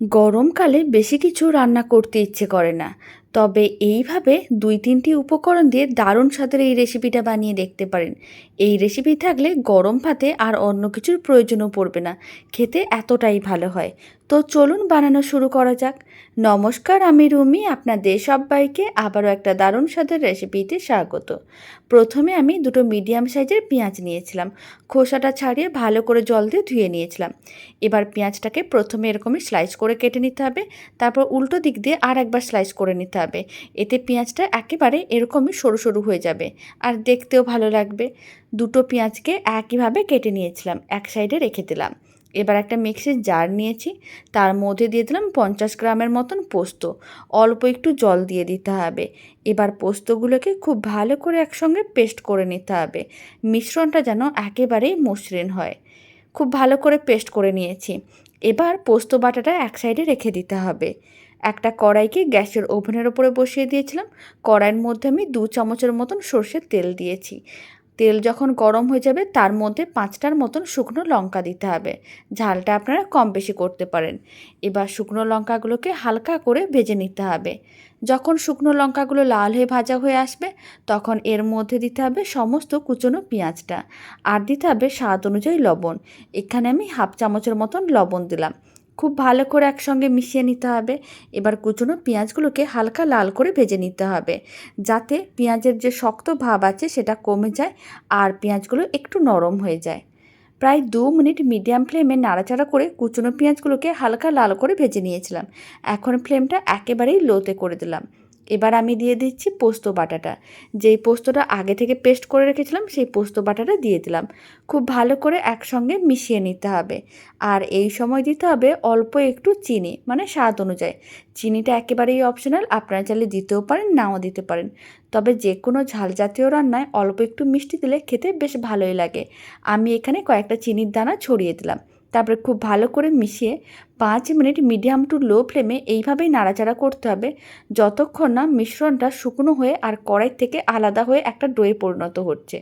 গরমকালে বেশি কিছু রান্না করতে ইচ্ছে করে না। তবে এইভাবে দুই তিনটি উপকরণ দিয়ে দারুণ স্বাদের এই রেসিপিটা বানিয়ে দেখতে পারেন। এই রেসিপি থাকলে গরম ভাতে আর অন্য কিছুর প্রয়োজনও পড়বে না। খেতে এতটাই ভালো হয়। তো চলুন বানানো শুরু করা যাক। নমস্কার, আমি রুমি, আপনাদের সবাইকে আবারও একটা দারুণ স্বাদের রেসিপিতে স্বাগত। প্রথমে আমি দুটো মিডিয়াম সাইজের পেঁয়াজ নিয়েছিলাম। খোসাটা ছাড়িয়ে ভালো করে জল দিয়ে ধুয়ে নিয়েছিলাম। এবার পেঁয়াজটাকে প্রথমে এরকমই স্লাইস করে কেটে নিতে হবে। তারপর উল্টো দিক দিয়ে আর একবার স্লাইস করে নিতে হবে। এতে পেঁয়াজটা একেবারে এরকমই সরু সরু হয়ে যাবে। আর দেখতেও ভালো লাগবে। দুটো পেঁয়াজকে একইভাবে কেটে নিয়েছিলাম, এক সাইডে রেখে দিলাম। এবার একটা মিক্সির জার নিয়েছি। তার মধ্যে দিয়ে দিলাম পঞ্চাশ গ্রামের মতন পোস্ত। অল্প একটু জল দিয়ে দিতে হবে। এবার পোস্তগুলোকে খুব ভালো করে একসঙ্গে পেস্ট করে নিতে হবে। মিশ্রণটা যেন একেবারেই মসৃণ হয়। খুব ভালো করে পেস্ট করে নিয়েছি। এবার পোস্ত বাটাটা এক সাইডে রেখে দিতে হবে। একটা কড়াইকে গ্যাসের ওভেনের ওপরে বসিয়ে দিয়েছিলাম। কড়াইয়ের মধ্যে আমি দু চামচের মতন সর্ষের তেল দিয়েছি। তেল যখন গরম হয়ে যাবে, তার মধ্যে পাঁচটার মতন শুকনো লঙ্কা দিতে হবে। ঝালটা আপনারা কম বেশি করতে পারেন। এবার শুকনো লঙ্কাগুলোকে হালকা করে ভেজে নিতে হবে। যখন শুকনো লঙ্কাগুলো লাল হয়ে ভাজা হয়ে আসবে, তখন এর মধ্যে দিতে হবে সমস্ত কুচনো পেঁয়াজটা। আর দিতে হবে স্বাদ অনুযায়ী লবণ। এখানে আমি হাফ চামচের মতন লবণ দিলাম। খুব ভালো করে একসঙ্গে মিশিয়ে নিতে হবে। এবার কুচনো পেঁয়াজগুলোকে হালকা লাল করে ভেজে নিতে হবে। যাতে পেঁয়াজের যে শক্ত ভাব আছে সেটা কমে যায় আর পেঁয়াজগুলো একটু নরম হয়ে যায়। প্রায় দু মিনিট মিডিয়াম ফ্লেমে নাড়াচাড়া করে কুচনো পেঁয়াজগুলোকে হালকা লাল করে ভেজে নিয়েছিলাম। এখন ফ্লেমটা একেবারেই লোতে করে দিলাম। এবার আমি দিয়ে দিচ্ছি পোস্ত বাটাটা। যেই পোস্তটা আগে থেকে পেস্ট করে রেখেছিলাম, সেই পোস্ত বাটাটা দিয়ে দিলাম। খুব ভালো করে একসঙ্গে মিশিয়ে নিতে হবে। আর এই সময় দিতে হবে অল্প একটু চিনি মানে স্বাদ অনুযায়ী। চিনিটা একেবারেই অপশনাল আপনারা চাইলে দিতেও পারেন, নাও দিতে পারেন। তবে যে কোনো ঝাল জাতীয় রান্নায় অল্প একটু মিষ্টি দিলে খেতে বেশ ভালোই লাগে। আমি এখানে কয়েকটা চিনির দানা ছড়িয়ে দিলাম। তারপরে খুব ভালো করে মিশিয়ে পাঁচ মিনিট মিডিয়াম টু লো ফ্লেমে এইভাবেই নাড়াচাড়া করতে হবে। যতক্ষণ না মিশ্রণটা শুকনো হয়ে আর কড়াই থেকে আলাদা হয়ে একটা ডোয়ে পরিণত হচ্ছে।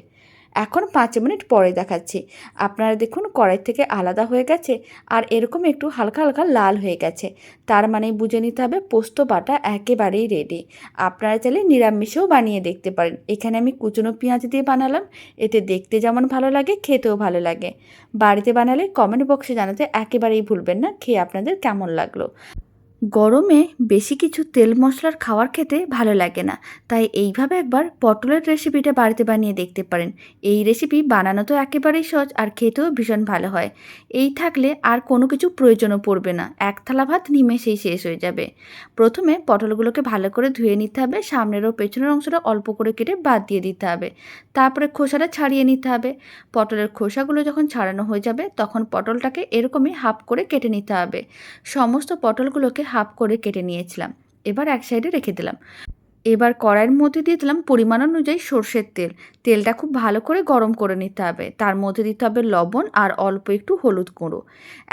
এখন পাঁচ মিনিট পরে দেখাচ্ছি। আপনারা দেখুন কড়াই থেকে আলাদা হয়ে গেছে আর এরকম একটু হালকা হালকা লাল হয়ে গেছে। তার মানে বুঝে নিতে হবে পোস্ত বাটা একেবারেই রেডি আপনারা চাইলে নিরামিষেও বানিয়ে দেখতে পারেন। এখানে আমি কুচনো পেঁয়াজ দিয়ে বানালাম। এতে দেখতে যেমন ভালো লাগে, খেতেও ভালো লাগে। বাড়িতে বানালে কমেন্ট বক্সে জানাতে একেবারেই ভুলবেন না। খেয়ে আপনাদের কেমন লাগল? গরমে বেশি কিছু তেল মশলার খাবার খেতে ভালো লাগে না। তাই এইভাবে একবার পটলের রেসিপিটা বাড়িতে বানিয়ে দেখতে পারেন। এই রেসিপি বানানো তো একেবারেই সহজ আর খেতেও ভীষণ ভালো হয়। এই থাকলে আর কোনো কিছু প্রয়োজনও পড়বে না। এক থালা ভাত নিমেষেই শেষ হয়ে যাবে। প্রথমে পটলগুলোকে ভালো করে ধুয়ে নিতে হবে। সামনের ও পেছনের অংশটা অল্প করে কেটে বাদ দিয়ে দিতে হবে। তারপরে খোসাটা ছাড়িয়ে নিতে হবে। পটলের খোসাগুলো যখন ছাড়ানো হয়ে যাবে, তখন পটলটাকে এরকমই হাফ করে কেটে নিতে হবে। সমস্ত পটলগুলোকে হাফ করে কেটে নিয়েছিলাম। এবার এক সাইডে রেখে দিলাম। এবার কড়াইয়ের মধ্যে দিয়ে দিলাম পরিমাণ অনুযায়ী সর্ষের তেল। তেলটা খুব ভালো করে গরম করে নিতে হবে। তার মধ্যে দিতে হবে লবণ আর অল্প একটু হলুদ গুঁড়ো।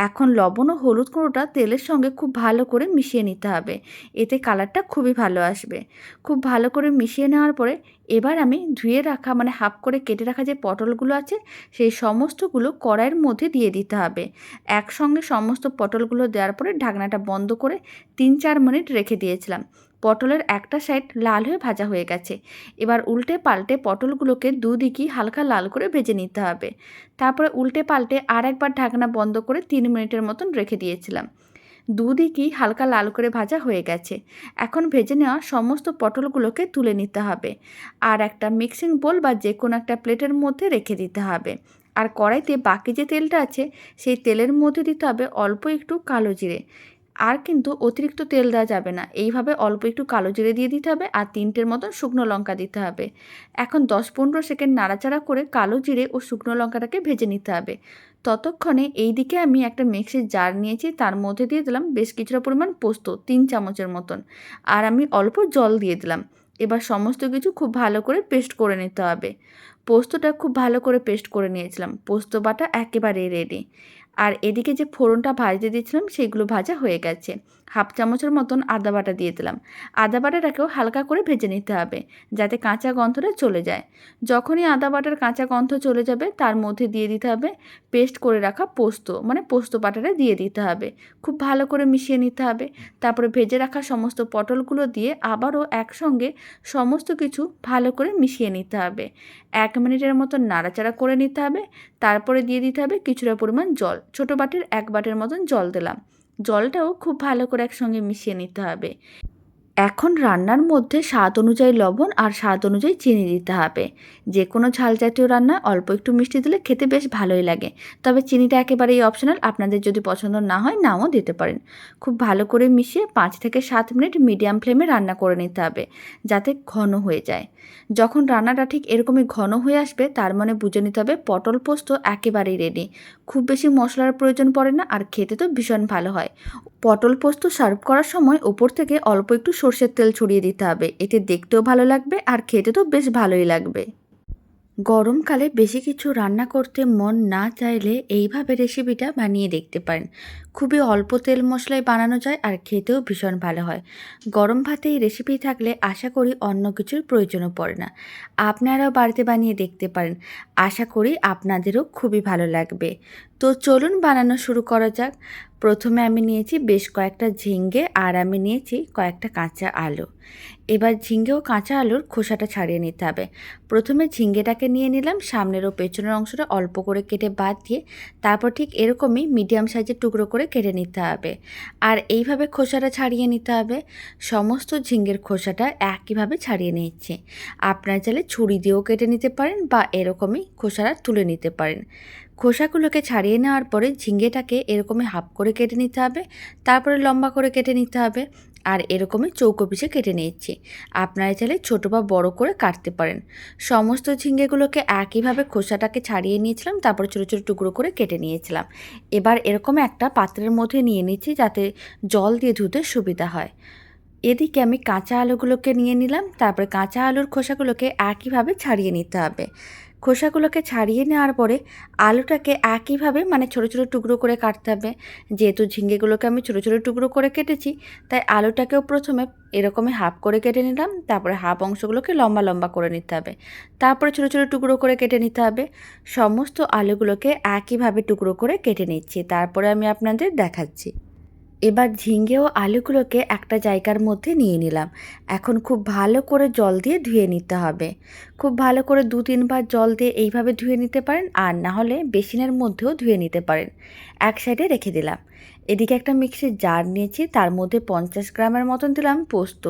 এখন লবণ ও হলুদ গুঁড়োটা তেলের সঙ্গে খুব ভালো করে মিশিয়ে নিতে হবে। এতে কালারটা খুবই ভালো আসবে। খুব ভালো করে মিশিয়ে নেওয়ার পরে এবার আমি ধুয়ে রাখা মানে হাফ করে কেটে রাখা যে পটলগুলো আছে, সেই সমস্তগুলো কড়াইয়ের মধ্যে দিয়ে দিতে হবে। একসঙ্গে সমস্ত পটলগুলো দেওয়ার পরে ঢাকনাটা বন্ধ করে তিন চার মিনিট রেখে দিয়েছিলাম। পটলের একটা সাইড লাল হয়ে ভাজা হয়ে গেছে। এবার উল্টে পাল্টে পটলগুলোকে দুদিকই হালকা লাল করে ভেজে নিতে হবে। তারপরে উল্টে পাল্টে আর একবার ঢাকনা বন্ধ করে তিন মিনিটের মতন রেখে দিয়েছিলাম। দুদিকই হালকা লাল করে ভাজা হয়ে গেছে। এখন ভেজে নেওয়া সমস্ত পটলগুলোকে তুলে নিতে হবে। আর একটা মিক্সিং বোল বা যে কোনো একটা প্লেটের মধ্যে রেখে দিতে হবে। আর কড়াইতে বাকি যে তেলটা আছে, সেই তেলের মধ্যে দিতে হবে অল্প একটু কালো জিরে। আর কিন্তু অতিরিক্ত তেল দেওয়া যাবে না। এইভাবে অল্প একটু কালো জিরে দিয়ে দিতে হবে আর তিনটের মতন শুকনো লঙ্কা দিতে হবে। এখন দশ পনেরো সেকেন্ড নাড়াচাড়া করে কালো জিরে ও শুকনো লঙ্কাটাকে ভেজে নিতে হবে। ততক্ষণে এই দিকে আমি একটা মিক্সির জার নিয়েছি, তার মধ্যে দিয়ে দিলাম বেশ কিছুটা পরিমাণ পোস্ত, তিন চামচের মতন। আর আমি অল্প জল দিয়ে দিলাম। এবার সমস্ত কিছু খুব ভালো করে পেস্ট করে নিতে হবে। পোস্তটা খুব ভালো করে পেস্ট করে নিয়েছিলাম। পোস্ত বাটা একেবারেই রেডি আর এদিকে যে ফোড়নটা ভাজতে দিয়েছিলাম সেগুলো ভাজা হয়ে গেছে। হাফ চামচের মতন আদা বাটা দিয়ে দিলাম। আদা বাটাটাকেও হালকা করে ভেজে নিতে হবে, যাতে কাঁচা গন্ধটা চলে যায়। যখনই আদা বাটার কাঁচা গন্ধ চলে যাবে, তার মধ্যে দিয়ে দিতে হবে পেস্ট করে রাখা পোস্ত মানে পোস্ত বাটাটা দিয়ে দিতে হবে। খুব ভালো করে মিশিয়ে নিতে হবে। তারপরে ভেজে রাখা সমস্ত পটলগুলো দিয়ে আবারও একসঙ্গে সমস্ত কিছু ভালো করে মিশিয়ে নিতে হবে। এক মিনিটের মতো নাড়াচাড়া করে নিতে হবে। তারপরে দিয়ে দিতে হবে কিছুটা পরিমাণ জল। ছোটো বাটির এক বাটের মতন জল দিলাম। জলটাও খুব ভালো করে একসঙ্গে মিশিয়ে নিতে হবে। এখন রান্নার মধ্যে স্বাদ অনুযায়ী লবণ আর স্বাদ অনুযায়ী চিনি দিতে হবে। যে কোনো ঝাল জাতীয় রান্না অল্প একটু মিষ্টি দিলে খেতে বেশ ভালোই লাগে। তবে চিনিটা একেবারেই অপশনাল আপনাদের যদি পছন্দ না হয় নাও দিতে পারেন। খুব ভালো করে মিশিয়ে পাঁচ থেকে সাত মিনিট মিডিয়াম ফ্লেমে রান্না করে নিতে হবে, যাতে ঘন হয়ে যায়। যখন রান্নাটা ঠিক এরকমই ঘন হয়ে আসবে, তার মানে বুঝে নিতে হবে পটল পোস্ত একেবারেই রেডি খুব বেশি মশলার প্রয়োজন পড়ে না আর খেতে তো ভীষণ ভালো হয়। পটল পোস্ত সার্ভ করার সময় ওপর থেকে অল্প একটু সর্ষের তেল ছড়িয়ে দিতে হবে। এতে দেখতেও ভালো লাগবে আর খেতে তো বেশ ভালোই লাগবে। গরমকালে বেশি কিছু রান্না করতে মন না চাইলে এইভাবে রেসিপিটা বানিয়ে দেখতে পারেন। খুবই অল্প তেল মশলায় বানানো যায় আর খেতেও ভীষণ ভালো হয়। গরম ভাতে এই রেসিপি থাকলে আশা করি অন্য কিছুর প্রয়োজনও পড়ে না। আপনারাও বাড়িতে বানিয়ে দেখতে পারেন। আশা করি আপনাদেরও খুবই ভালো লাগবে। তো চলুন বানানো শুরু করা যাক। প্রথমে আমি নিয়েছি বেশ কয়েকটা ঝিঙ্গে আর আমি নিয়েছি কয়েকটা কাঁচা আলু। এবার ঝিঙ্গে ও কাঁচা আলুর খোসাটা ছাড়িয়ে নিতে হবে। প্রথমে ঝিঙ্গেটাকে নিয়ে নিলাম, সামনের ও পেছনের অংশটা অল্প করে কেটে বাদ দিয়ে তারপর ঠিক এরকমই মিডিয়াম সাইজের টুকরো করে কেটে নিতে হবে। আর এইভাবে খোসাটা ছাড়িয়ে নিতে হবে। সমস্ত ঝিঙ্গের খোসাটা একইভাবে ছাড়িয়ে নিচ্ছে। আপনারা চাইলে ছুরি দিয়েও কেটে নিতে পারেন বা এরকমই খোসাটা তুলে নিতে পারেন। খোসাগুলোকে ছাড়িয়ে নেওয়ার পরে ঝিঙ্গেটাকে এরকমই হাফ করে কেটে নিতে হবে। তারপরে লম্বা করে কেটে নিতে হবে। আর এরকমই চৌকো পিসে কেটে নিয়েছি। আপনারা চাইলে ছোটো বা বড় করে কাটতে পারেন। সমস্ত ঝিঙ্গেগুলোকে একইভাবে খোসাটাকে ছাড়িয়ে নিয়েছিলাম, তারপর ছোটো ছোটো টুকরো করে কেটে নিয়েছিলাম। এবার এরকম একটা পাত্রের মধ্যে নিয়ে নিচ্ছি যাতে জল দিয়ে ধুতে সুবিধা হয়। এদিকে আমি কাঁচা আলুগুলোকে নিয়ে নিলাম, তারপরে কাঁচা আলুর খোসাগুলোকে একইভাবে ছাড়িয়ে নিতে হবে। খোসাগুলোকে ছাড়িয়ে নেওয়ার পরে আলুটাকে একইভাবে মানে ছোটো ছোটো টুকরো করে কাটতে হবে। যেহেতু ঝিঙ্গেগুলোকে আমি ছোটো ছোটো টুকরো করে কেটেছি, তাই আলুটাকেও প্রথমে এরকমই হাফ করে কেটে নিলাম। তারপরে হাফ অংশগুলোকে লম্বা লম্বা করে নিতে হবে। তারপরে ছোটো ছোটো টুকরো করে কেটে নিতে হবে। সমস্ত আলুগুলোকে একইভাবে টুকরো করে কেটে নিচ্ছি। তারপরে আমি আপনাদের দেখাচ্ছি। এবার ঝিঙ্গে ও আলুগুলোকে একটা জায়গার মধ্যে নিয়ে নিলাম। এখন খুব ভালো করে জল দিয়ে ধুয়ে নিতে হবে। খুব ভালো করে দু তিনবার জল দিয়ে এইভাবে ধুয়ে নিতে পারেন আর না হলে বেসিনের মধ্যেও ধুয়ে নিতে পারেন। এক সাইডে রেখে দিলাম। এদিকে একটা মিক্সির জার নিয়েছি, তার মধ্যে পঞ্চাশ গ্রামের মতন দিলাম পোস্ত।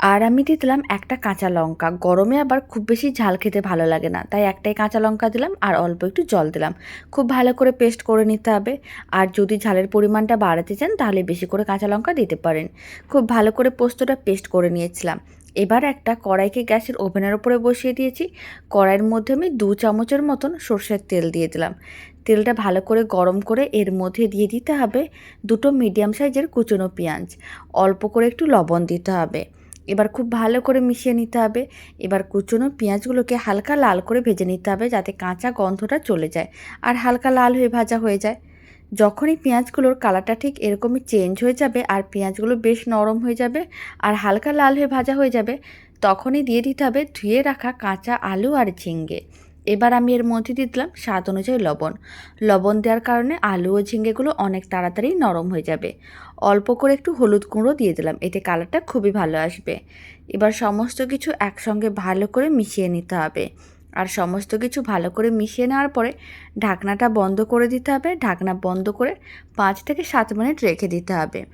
আর আমি দিয়ে দিলাম একটা কাঁচা লঙ্কা। গরমে আবার খুব বেশি ঝাল খেতে ভালো লাগে না। তাই একটাই কাঁচা লঙ্কা দিলাম আর অল্প একটু জল দিলাম। খুব ভালো করে পেস্ট করে নিতে হবে। আর যদি ঝালের পরিমাণটা বাড়াতে চান, তাহলে বেশি করে কাঁচা লঙ্কা দিতে পারেন। খুব ভালো করে পোস্তটা পেস্ট করে নিয়েছিলাম। এবার একটা কড়াইকে গ্যাসের ওভেনের ওপরে বসিয়ে দিয়েছি। কড়াইয়ের মধ্যে আমি দু চামচের মতন সর্ষের তেল দিয়ে দিলাম। তেলটা ভালো করে গরম করে এর মধ্যে দিয়ে দিতে হবে দুটো মিডিয়াম সাইজের কুচনো পেঁয়াজ। অল্প করে একটু লবণ দিতে হবে। এবার খুব ভালো করে মিশিয়ে নিতে হবে। এবার কুচনো পেঁয়াজগুলোকে হালকা লাল করে ভেজে নিতে হবে যাতে কাঁচা গন্ধটা চলে যায় আর হালকা লাল হয়ে ভাজা হয়ে যায়। যখনই পেঁয়াজগুলোর কালারটা ঠিক এরকমই চেঞ্জ হয়ে যাবে আর পেঁয়াজগুলো বেশ নরম হয়ে যাবে আর হালকা লাল হয়ে ভাজা হয়ে যাবে, তখনই দিয়ে দিতে হবে ধুয়ে রাখা কাঁচা আলু আর ঝিঙ্গে এবার আমি এর মধ্যে দিয়ে দিলাম স্বাদ অনুযায়ী লবণ। লবণ দেওয়ার কারণে আলু ও ঝিঙ্গেগুলো অনেক তাড়াতাড়ি নরম হয়ে যাবে। অল্প করে একটু হলুদ গুঁড়ো দিয়ে দিলাম, এতে কালারটা খুবই ভালো আসবে। এবার সমস্ত কিছু একসঙ্গে ভালো করে মিশিয়ে নিতে হবে। আর সমস্ত কিছু ভালো করে মিশিয়ে নেওয়ার পরে ঢাকনাটা বন্ধ করে দিতে হবে। ঢাকনা বন্ধ করে পাঁচ থেকে সাত মিনিট রেখে দিতে হবে।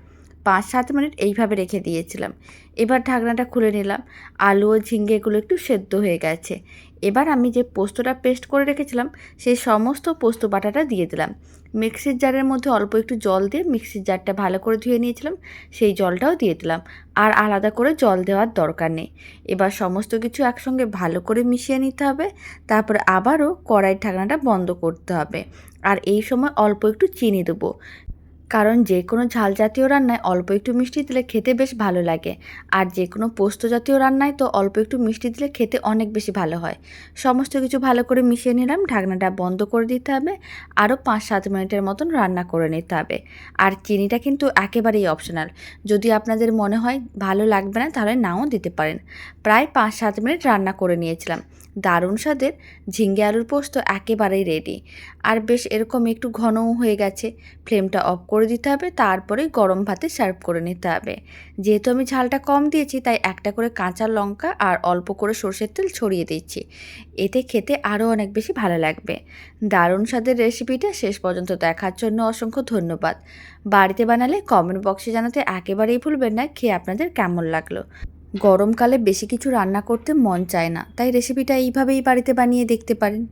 পাঁচ সাত মিনিট এইভাবে রেখে দিয়েছিলাম। এবার ঢাকনাটা খুলে নিলাম। আলু ও ঝিঙ্গেগুলো একটু সেদ্ধ হয়ে গেছে। এবার আমি যে পোস্তটা পেস্ট করে রেখেছিলাম, সেই সমস্ত পোস্ত বাটাটা দিয়ে দিলাম। মিক্সির জারের মধ্যে অল্প একটু জল দিয়ে মিক্সির জারটা ভালো করে ধুয়ে নিয়েছিলাম, সেই জলটাও দিয়ে দিলাম। আর আলাদা করে জল দেওয়ার দরকার নেই। এবার সমস্ত কিছু একসঙ্গে ভালো করে মিশিয়ে নিতে হবে। তারপরে আবারও কড়াইয়ের ঢাকনাটা বন্ধ করতে হবে। আর এই সময় অল্প একটু চিনি দেবো। কারণ যে কোনো ঝাল জাতীয় রান্নায় অল্প একটু মিষ্টি দিলে খেতে বেশ ভালো লাগে। আর যে কোনো পোস্ত জাতীয় রান্নায় তো অল্প একটু মিষ্টি দিলে খেতে অনেক বেশি ভালো হয়। সমস্ত কিছু ভালো করে মিশিয়ে নিলাম, ঢাকনাটা বন্ধ করে দিতে হবে। আরও পাঁচ সাত মিনিটের মতন রান্না করে নিতে হবে। আর চিনিটা কিন্তু একেবারেই অপশনাল যদি আপনাদের মনে হয় ভালো লাগবে না, তাহলে নাও দিতে পারেন। প্রায় পাঁচ সাত মিনিট রান্না করে নিয়েছিলাম। দারুণ স্বাদের ঝিঙ্গে আলুর পোস্ত একেবারেই রেডি আর বেশ এরকম একটু ঘনও হয়ে গেছে। ফ্লেমটা অফ করে দিতে হবে, তারপরে গরম ভাতে সার্ভ করে নিতে হবে। যেহেতু আমি ঝালটা কম দিয়েছি, তাই একটা করে কাঁচা লঙ্কা আর অল্প করে সর্ষের তেল ছড়িয়ে দিচ্ছি। এতে খেতে আরও অনেক বেশি ভালো লাগবে। দারুণ স্বাদের রেসিপিটা শেষ পর্যন্ত দেখার জন্য অসংখ্য ধন্যবাদ। বাড়িতে বানালে কমেন্ট বক্সে জানাতে একেবারেই ভুলবেন না, খেয়ে আপনাদের কেমন লাগল। গরমকালে বেশি কিছু রান্না করতে মন চায় না, তাই রেসিপিটা এইভাবেই বাড়িতে বানিয়ে দেখতে পারেন।